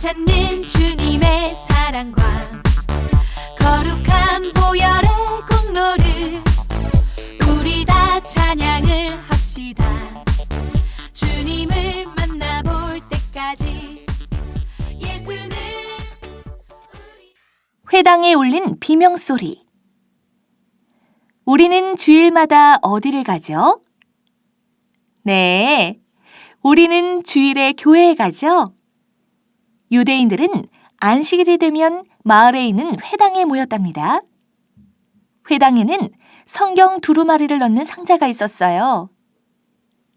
괜찮는 주님의 사랑과 거룩한 보혈의 공로를 우리 다 찬양을 합시다 주님을 만나볼 때까지 예수는 회당에 울린 비명 소리. 우리는 주일마다 어디를 가죠? 네. 우리는 주일에 교회에 가죠? 유대인들은 안식일이 되면 마을에 있는 회당에 모였답니다. 회당에는 성경 두루마리를 넣는 상자가 있었어요.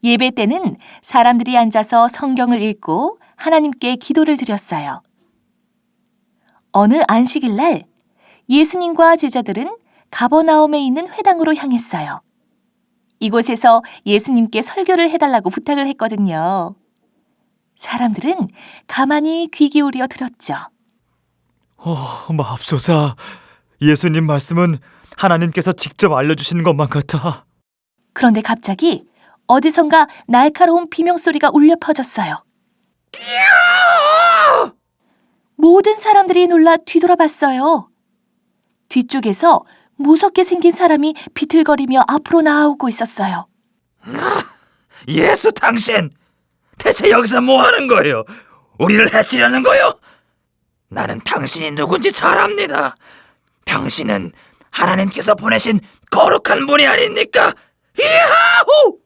예배 때는 사람들이 앉아서 성경을 읽고 하나님께 기도를 드렸어요. 어느 안식일 날 예수님과 제자들은 가버나움에 있는 회당으로 향했어요. 이곳에서 예수님께 설교를 해달라고 부탁을 했거든요. 사람들은 가만히 귀 기울여 들었죠. 어, 맙소사. 예수님 말씀은 하나님께서 직접 알려주시는 것만 같아. 그런데 갑자기 어디선가 날카로운 비명소리가 울려 퍼졌어요. 모든 사람들이 놀라 뒤돌아봤어요. 뒤쪽에서 무섭게 생긴 사람이 비틀거리며 앞으로 나아오고 있었어요. 예수 당신! 대체 여기서 뭐 하는 거예요? 우리를 해치려는 거요? 나는 당신이 누군지 잘 압니다. 당신은 하나님께서 보내신 거룩한 분이 아닙니까? 이하호!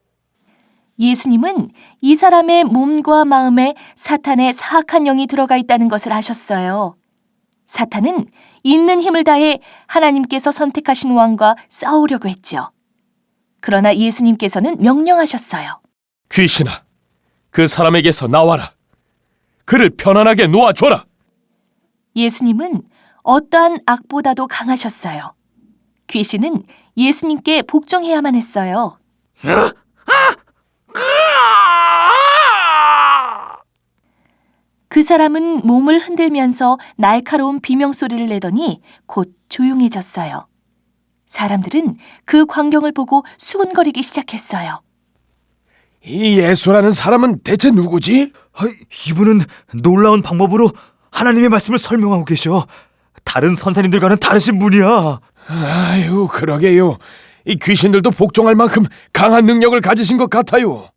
예수님은 이 사람의 몸과 마음에 사탄의 사악한 영이 들어가 있다는 것을 아셨어요. 사탄은 있는 힘을 다해 하나님께서 선택하신 왕과 싸우려고 했죠. 그러나 예수님께서는 명령하셨어요. 귀신아, 그 사람에게서 나와라. 그를 편안하게 놓아줘라. 예수님은 어떠한 악보다도 강하셨어요. 귀신은 예수님께 복종해야만 했어요. 그 사람은 몸을 흔들면서 날카로운 비명소리를 내더니 곧 조용해졌어요. 사람들은 그 광경을 보고 수군거리기 시작했어요. 이 예수라는 사람은 대체 누구지? 아, 이분은 놀라운 방법으로 하나님의 말씀을 설명하고 계셔. 다른 선생님들과는 다르신 분이야. 아유, 그러게요. 이 귀신들도 복종할 만큼 강한 능력을 가지신 것 같아요.